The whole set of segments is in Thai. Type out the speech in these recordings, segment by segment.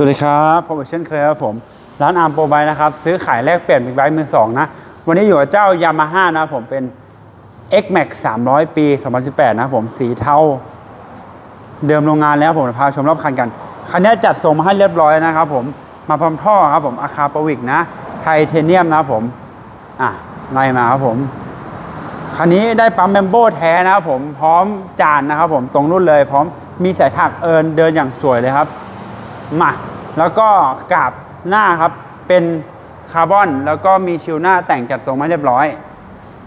สวัสดีครับผมเช่นเคยครับผม ร้านอาร์มโปรไบนะครับ ซื้อขายแลกเปลี่ยนบิ๊กไบค์มือสองนะ วันนี้อยู่กับเจ้ายามาฮ่านะผมเป็น X Max 300 ปี 2018 นะผมสีเทาเดิมโรงงานแล้วผมพาชมรอบคันกัน คันนี้จัดส่งมาให้เรียบร้อยนะครับผมมาพร้อมท่อครับผมอาคาปวิกนะ ไทเทเนียมนะผมอะไล่มาครับผม คันนี้ได้ปั๊มเมมโบแท้นะครับผมพร้อมจานนะครับผมตรงรุ่นเลย พร้อมมีสายถักเอินเดินอย่างสวยเลยครับ มาแล้วก็กราบหน้าครับเป็นคาร์บอนแล้วก็มีชิลหน้าแต่งจัดทรงมาเรียบร้อย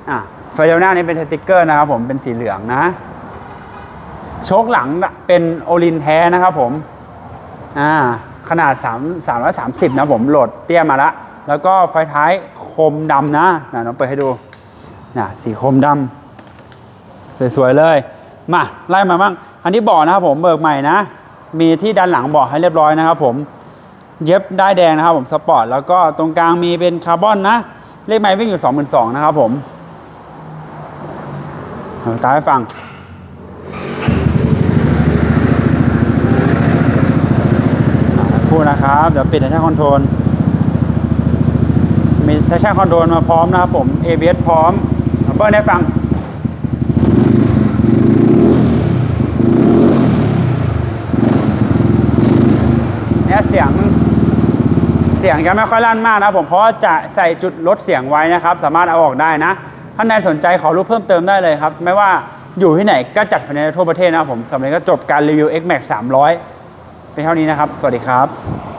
อะไฟเลี้ยวหน้านี้เป็นสติกเกอร์นะครับผมเป็นสีเหลืองนะโชคหลังเป็นโอลินแท้นะครับผมอ่าขนาด 3 330 นะผมโหลดเตี้ยมาละแล้วก็ไฟท้ายคมดำนะนะน้องเปิดให้ดูนะสีคมดำสวยๆเลย มา ไล่มาบ้าง อันนี้บาะนะครับผมเบิกใหม่นะ มีที่ด้านหลังเบาะให้เรียบร้อยนะครับผมเย็บได้แดงนะครับผมสปอร์ตแล้วก็ตรงกลางมีเป็นคาร์บอนนะ เลขไม้วิ่งอยู่ 22,000นะครับผมเอาตาให้ฟังพูดนะครับ เดี๋ยวปิด traction control มี traction control มาพร้อมนะครับผม ABS พร้อมเอาเบิ้ลให้ฟัง นี่ยเสียงเสียงจะไม่ค่อยลั่นมากนะผมเพราะจะใส่จุดลดเสียงไว้นะครับ สามารถเอาออกได้นะท่านใดสนใจขอรูปเพิ่มเติมได้เลยครับ ไม่ว่าอยู่ที่ไหนก็จัดภายในทั่วประเทศนะครับผมสำหรับนี้ก็จบการรีวิว X Max 300เป็นเท่านี้นะครับ สวัสดีครับ